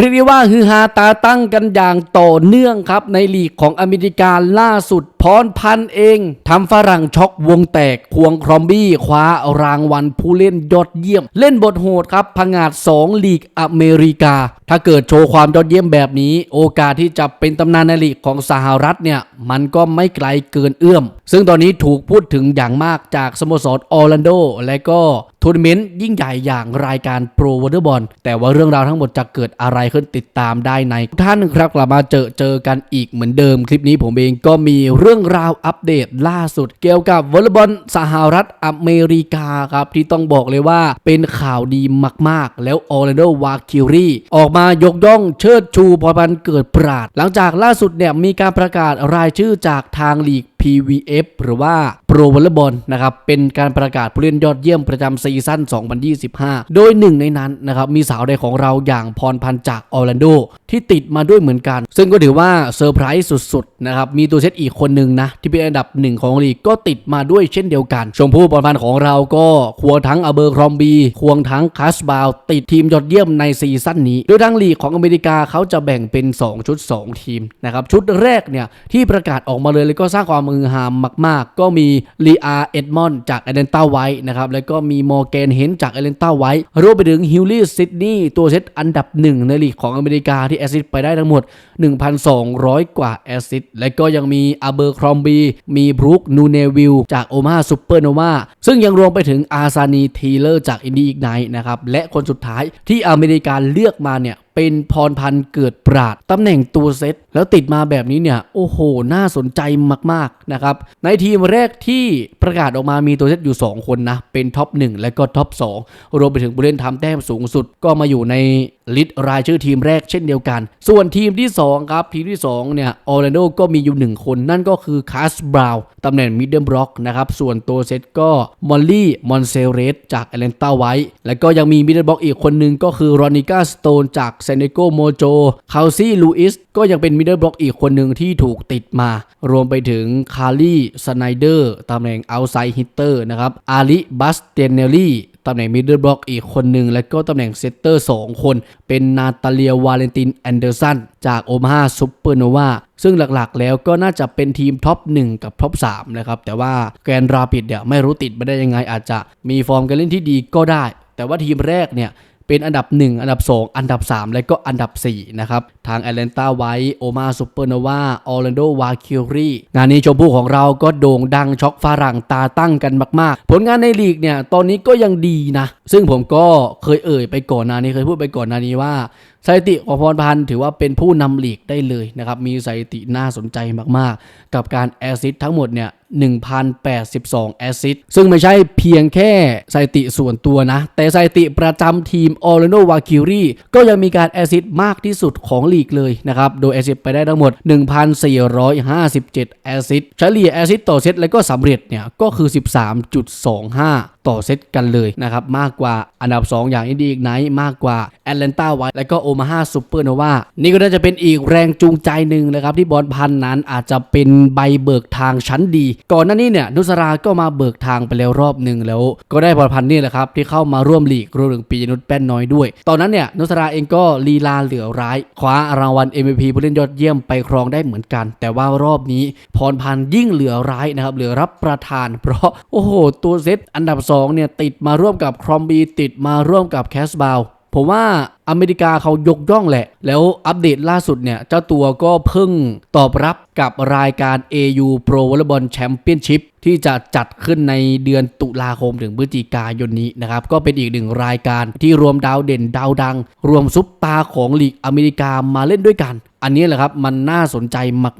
เรียกได้ว่าฮือฮาตาตั้งกันอย่างต่อเนื่องครับในลีกของอเมริกาล่าสุดพรพันธ์เองทำฝรั่งช็อกวงแตกควงครอมบี้คว้ารางวัลผู้เล่นยอดเยี่ยม เล่นบทโหดครับผงาด2ลีกอเมริกา ถ้าเกิดโชว์ความยอดเยี่ยมแบบนี้ โอกาสที่จะเป็นตำนานในลีกของสหรัฐเนี่ยมันก็ไม่ไกลเกินเอื้อม ซึ่งตอนนี้ถูกพูดถึงอย่างมากจากสโมสรออร์แลนโดและก็ทัวร์นาเมนต์ยิ่งใหญ่อย่างรายการโปรวอเตอร์บอลแต่ว่าเรื่องราวทั้งหมดจะเกิดอะไรขึ้นติดตามได้ในท่านครับกลับมาเจอเจอกันอีกเหมือนเดิมคลิปนี้ผมเองก็มีเรื่องราวอัปเดตล่าสุด เกี่ยวกับวอลเลย์บอลสหรัฐอเมริกาครับที่ต้องบอกเลยว่าเป็นข่าวดีมากๆ แล้วออร์แลนโดวาคิรีออกมายกย่องเชิดชูพรพันเกิดปราด หลังจากล่าสุดเนี่ยมีการประกาศรายชื่อจากทางลีก PVF หรือว่า Pro Volleyball นะครับ เป็นการประกาศผู้เล่นยอดเยี่ยมประจำซีซั่น 2025 โดยหนึ่งในนั้นนะครับ มีสาวใดของเราอย่างพรพันธ์จากออร์แลนโดที่ติดมาด้วยเหมือนกัน ซึ่งก็ถือว่าเซอร์ไพรส์สุดๆนะครับ มีตัวเซตอีกคนหนึ่งนะ ที่เป็นอันดับหนึ่งของลีกก็ติดมาด้วยเช่นเดียวกัน ชมพู่พรพันธ์ของเราก็ควงทั้งอเบอร์ครอมบี ควงทั้งคัสบาวติดทีมยอดเยี่ยมในซีซั่นนี้ โดยทางลีกของอเมริกาเขาจะแบ่งเป็น 2 ชุด 2 ทีมนะครับชุดแรกเนี่ยที่ประกาศออกมาเลยแล้วก็สร้างความมือหามมาก ๆ ก็มีลีอาเอ็ดมอนจากแอตแลนต้าไวท์นะครับแล้วก็มีมอร์แกนเฮนจากแอตแลนต้าไวท์รวมไปถึงฮิลลี่ซิดนีย์ตัวเซตอันดับหนึ่งในลีกของอเมริกาที่แอสซิสไปได้ทั้งหมด 1,200 กว่าแอสซิสและก็ยังมีอาเบอร์ครอมบีมีบรูคนูเนวิลจากโอมาซูเปอร์โนวาซึ่งยังรวมไปถึงอาซานีทีเลอร์จากอินดีอีกไนนะครับและคนสุดท้ายที่อเมริกาเลือกมาเนี่ยเป็นพรพันธ์เกิดปราดตำแหน่งตัวเซต แล้วติดมาแบบนี้เนี่ย โอ้โห น่าสนใจมากๆนะครับ ในทีมแรกที่ประกาศออกมามีตัวเซตอยู่ 2 คนนะ เป็นท็อป 1 และก็ท็อป 2 รวมไปถึงผู้เล่นทำแต้มสูงสุด ก็มาอยู่ในลิสต์รายชื่อทีมแรกเช่นเดียวกัน ส่วนทีมที่ 2 ครับ ทีมที่ 2 เนี่ยออร์แลนโดก็มีอยู่ 1 คนนั่นก็คือคาสบราวตำแหน่งมิดเดิลบล็อกนะครับ ส่วนตัวเซตก็มอลลี่มอนเซเรสจากแอตแลนตาไวท์และก็ยังมีมิดเดิลบล็อกอีกคนหนึ่งก็คือรอนิก้าสโตนจากเซเนโกโมโจคาซี่ลูอิสก็ยังเป็นมิดเดิลบล็อกอีกคนหนึ่งที่ถูกติดมา รวมไปถึงคาร์ลีสไนเดอร์ตำแหน่งเอาไซฮิตเตอร์นะครับอาริบัสเตเนลลี่ตำแหน่งมิดเดิลบล็อกอีกคนหนึ่ง และก็ตำแหน่งเซตเตอร์ 2 คน เป็นนาตาเลียวาเลนตินแอนเดอร์สันจากโอมาฮาซูเปอร์โนวาซึ่งหลักๆ แล้วก็น่าจะเป็นทีมท็อป 1 กับท็อป 3 นะครับ แต่ว่าแกรนราปิดเนี่ยไม่รู้ติดมาได้ยังไงอาจจะมีฟอร์มการเล่นที่ดีก็ได้ แต่ว่าทีมแรกเนี่ย เป็นอันดับ 1 อันดับ 2 อันดับ 3 และก็อันดับ 4 นะครับ ทางแอตแลนตาไวท์โอมาซูเปอร์โนวาออร์แลนโดวาคิวรีงานนี้ชมพู่ของเราก็โด่งดังช็อกฝรั่งตาตั้งกันมาก ๆ ผลงานในลีกเนี่ย ตอนนี้ก็ยังดีนะ ซึ่งผมก็เคยเอ่ยไปก่อนหน้านี้เคยพูดไปก่อนหน้านี้ว่า สถิติของพรพันธ์ถือว่าเป็นผู้นำลีกได้เลยนะครับ มีสถิติน่าสนใจมากๆ กับการแอซิสต์ทั้งหมดเนี่ย1,082 แอสซิสต์ซึ่งไม่ใช่เพียงแค่สถิติส่วนตัวนะ แต่สถิติประจำทีมออร์แลนโดวาคิรีก็ยังมีการแอซิสต์มากที่สุดของลีกเลยนะครับ โดยแอซิสต์ไปได้ทั้งหมด 1,457 แอซิสต์เฉลี่ยแอซิสต์ต่อเซตแล้วก็สำเร็จเนี่ยก็คือ 13.25 ต่อเซตกันเลยนะครับมากกว่าอันดับ 2 อย่างอินดีอีกไนท์มากกว่าแอตแลนตาไวท์และก็โอมาฮาซูเปอร์โนวานี่ก็น่าจะเป็นอีกแรงจูงใจหนึ่งนะครับที่บอลพันนั้นอาจจะเป็นใบเบิกทางชั้นดี ก่อนหน้านี้เนี่ยนุสราก็มาเบิกทางไปแล้วรอบหนึ่งแล้ว ก็ได้บอลพันนี่แหละครับที่เข้ามาร่วมลีกรวมถึงปียนุชแป้นน้อยด้วย ตอนนั้นเนี่ยนุสราเองก็ลีลาเหลือร้าย คว้ารางวัล MVP ผู้เล่นยอดเยี่ยมไปครองได้เหมือนกัน แต่ว่ารอบนี้พรพันยิ่งเหลือร้ายนะครับเหลือรับประทาน เพราะโอ้โหตัวเซตอันดับ2เนี่ยติดมาร่วมกับครอมบีติดมาร่วมกับแคสบาวผมว่าอเมริกาเขายกย่องแหละ แล้วอัปเดตล่าสุดเนี่ยเจ้าตัวก็เพิ่งตอบรับกับรายการ AU Pro Volleyball Championship ที่จะจัดขึ้นในเดือนตุลาคมถึงพฤศจิกายนนี้นะครับ ก็เป็นอีกหนึ่งรายการที่รวมดาวเด่นดาวดัง รวมซุปตาของลีกอเมริกามาเล่นด้วยกัน อันนี้แหละครับ มันน่าสนใจ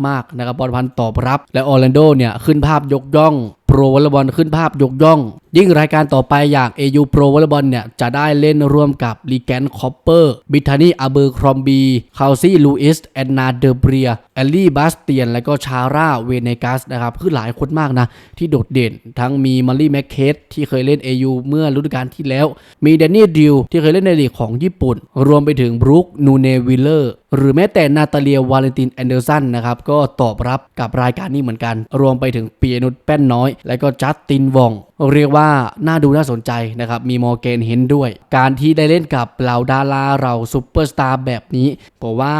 มาก ๆ นะครับบอลพันตอบรับ และออร์แลนโดเนี่ยขึ้นภาพยกย่อง โปรวอลเลย์บอลขึ้นภาพยกย่องยิ่งรายการต่อไปอย่าง AU Pro v o l l e y b a l l เนี่ย จะได้เล่นร่วมกับลีแกนคอปเปอร์บิทานีอาเบอร์ครอมบีคาซี่ลูอิสแอนนาเดเบรียแอลลี่บาสเตียน และก็ชาร่าเวเนกัสนะครับ คือหลายคนมากนะ ที่โดดเด่น ทั้งมีมารีแมคเคสที่เคยเล่น AU เมื่อฤดูกาลที่แล้ว มีแดนนี่ดิวที่เคยเล่นในลีกของญี่ปุ่น รวมไปถึงบรูคนูเนวิลเลอร์หรือแม้แต่นาตาเลียวาเลนตินแอนเดอร์สันนะครับก็ตอบรับกับรายการนี้เหมือนกัน รวมไปถึงเปียนุชแป้นน้อย และก็จัสตินวองเรียกว่าว่าน่าดูน่าสนใจนะครับ มีมอร์เกนเห็นด้วย การที่ได้เล่นกับเหล่าดาราเหล่าซูเปอร์สตาร์แบบนี้ผมว่า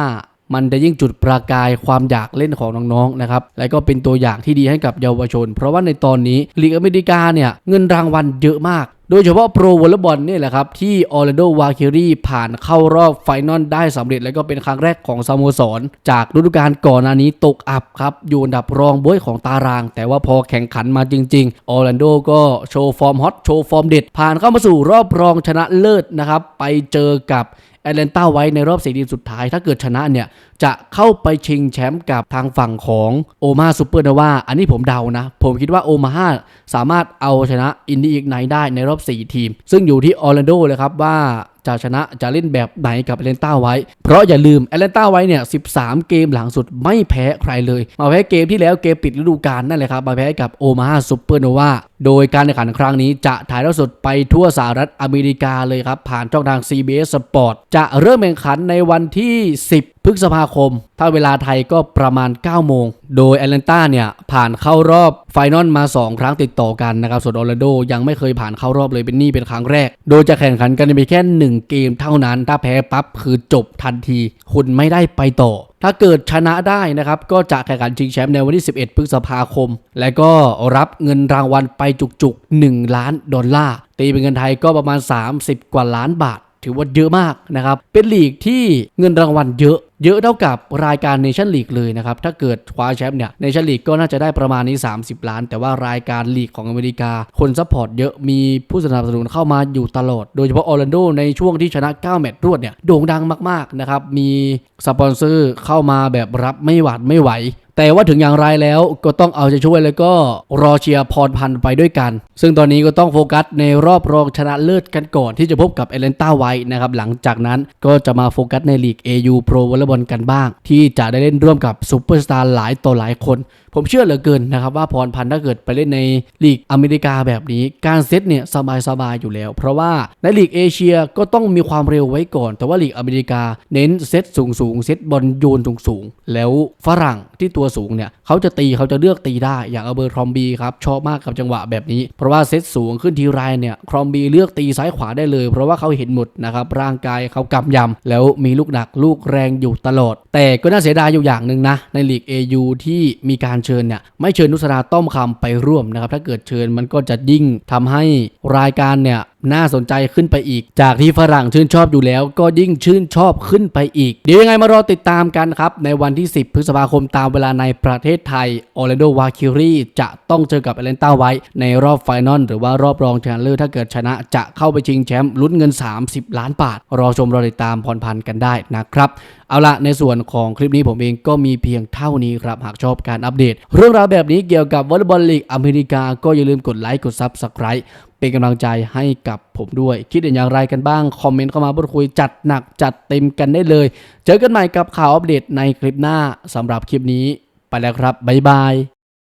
มันจะยิ่งจุดประกายความอยากเล่นของน้องๆนะครับ และก็เป็นตัวอย่างที่ดีให้กับเยาวชน เพราะว่าในตอนนี้ลีกอเมริกาเนี่ยเงินรางวัลเยอะมาก โดยเฉพาะโปรวอลเลย์บอลนี่แหละครับ ที่ออร์แลนโดวาคิรีผ่านเข้ารอบไฟนอลได้สำเร็จ และก็เป็นครั้งแรกของสโมสร จากฤดูกาลก่อนหน้านี้ตกอับครับ อยู่อันดับรองบ้วยของตาราง แต่ว่าพอแข่งขันมาจริงๆออร์แลนโดก็โชว์ฟอร์มฮอตโชว์ฟอร์มเด็ด ผ่านเข้ามาสู่รอบรองชนะเลิศนะครับ ไปเจอกับ แอตแลนตาไว้ในรอบสี่ทีมสุดท้าย ถ้าเกิดชนะเนี่ย จะเข้าไปชิงแชมป์กับทางฝั่งของโอมาซูเปอร์นาวาอันนี้ผมเดานะ ผมคิดว่าโอมาฮาสามารถเอาชนะอินดี้อีกไนได้ในรอบ 4 ทีม ซึ่งอยู่ที่ออร์แลนโดเลยครับว่า จะชนะจะเล่นแบบไหนกับแอตแลนต้าไว้ เพราะอย่าลืมแอตแลนต้าไว้เนี่ย 13 เกมหลังสุดไม่แพ้ใครเลย มาแพ้เกมที่แล้วเกมปิดฤดูกาลนั่นแหละครับ มาแพ้กับโอมาฮาซูเปอร์โนวาโดยการแข่งขันครั้งนี้จะถ่ายทอดสดไปทั่วสหรัฐอเมริกาเลยครับ ผ่านช่องทาง CBS Sport จะเริ่มแข่งขันในวันที่ 10 พฤษภาคม ถ้าเวลาไทยก็ประมาณ 9 โมง โดยแอตแลนตาเนี่ยผ่านเข้ารอบไฟนอลมา 2 ครั้งติดต่อกันนะครับ ส่วนออร์แลนโดยังไม่เคยผ่านเข้ารอบเลยเป็นนี่เป็นครั้งแรก โดยจะแข่งขันกันในเพียงแค่ 1 เกมเท่านั้น ถ้าแพ้ปั๊บคือจบทันที คุณไม่ได้ไปต่อ ถ้าเกิดชนะได้นะครับ ก็จะแข่งขันชิงแชมป์ในวันที่ 11 พฤษภาคม และก็รับเงินรางวัลไปจุกๆ 1 ล้านดอลลาร์ตีเป็นเงินไทยก็ประมาณ 30 กว่าล้านบาท ถือว่าเยอะมากนะครับ เป็นลีกที่เงินรางวัลเยอะ เยอะเท่ากับรายการเนชั่นลีกเลยนะครับ ถ้าเกิดคว้าแชมป์เนี่ยเนชั่นลีกก็น่าจะได้ประมาณนี้ 30 ล้าน แต่ว่ารายการลีกของอเมริกา คนซัพพอร์ตเยอะ มีผู้สนับสนุนเข้ามาอยู่ตลอด โดยเฉพาะออร์แลนโดในช่วงที่ชนะ 9 แมตช์รวดเนี่ย โด่งดังมาก ๆ นะครับ มีสปอนเซอร์เข้ามาแบบรับไม่หวาดไม่ไหว แต่ว่าถึงอย่างไรแล้วก็ต้องเอาใจช่วยแล้วก็รอเชียร์พรพันธ์ไปด้วยกัน ซึ่งตอนนี้ก็ต้องโฟกัสในรอบรองชนะเลิศกันก่อนที่จะพบกับเอเลนต้าไว้นะครับหลังจากนั้นก็จะมาโฟกัสในลีก AU Pro วอลเลย์บอลกันบ้าง ที่จะได้เล่นร่วมกับซูเปอร์สตาร์หลายต่อหลายคนผมเชื่อเหลือเกินนะครับว่าพรพันธ์ถ้าเกิดไปเล่นในลีกอเมริกาแบบนี้ การเซตเนี่ยสบายๆอยู่แล้ว เพราะว่าในลีกเอเชียก็ต้องมีความเร็วไว้ก่อน แต่ว่าลีกอเมริกาเน้นเซตสูงๆเซตบอลโยนสูงๆแล้วฝรั่งที่ตัวสูงเนี่ยเขาจะตีเขาจะเลือกตีได้อย่างอเบอร์ครอมบีครับชอบมากกับจังหวะแบบนี้ เพราะว่าเซตสูงขึ้นทีไรเนี่ยครอมบีเลือกตีซ้ายขวาได้เลย เพราะว่าเขาเห็นหมดนะครับร่างกายเขากำยำแล้วมีลูกหนักลูกแรงอยู่ตลอด แต่ก็น่าเสียดายอยู่อย่างหนึ่งนะในลีก AU ที่มีการเชิญเนี่ยไม่เชิญนุสราต้อมคำไปร่วมนะครับถ้าเกิดเชิญมันก็จะยิ่งทำให้รายการเนี่ยน่าสนใจขึ้นไปอีก จากที่ฝรั่งชื่นชอบอยู่แล้ว ก็ยิ่งชื่นชอบขึ้นไปอีก เดี๋ยวยังไงมารอติดตามกันครับ ในวันที่ 10 พฤษภาคมตามเวลาในประเทศไทยออร์แลนโดวาคิรีจะต้องเจอกับเอเลนต้าไว้ในรอบไฟนอลหรือว่ารอบรองชนะเลิศถ้าเกิดชนะจะเข้าไปชิงแชมป์ลุ้นเงิน 30 ล้านบาท รอชมรอติดตามพรพันธ์กันได้นะครับเอาละในส่วนของคลิปนี้ผมเองก็มีเพียงเท่านี้ครับ หากชอบการอัปเดต เรื่องราวแบบนี้เกี่ยวกับวอลเลย์บอลลีกอเมริกาก็อย่าลืมกดไลค์กดซับสไคร b e เป็นกำลังใจให้กับผมด้วย คิดเห็นอย่างไรกันบ้าง คอมเมนต์เข้ามาพูดคุยจัดหนักจัดเต็มกันได้เลย เจอกันใหม่กับข่าวอัปเดตในคลิปหน้าสำหรับคลิปนี้ ไปแล้วครับบ๊ายบาย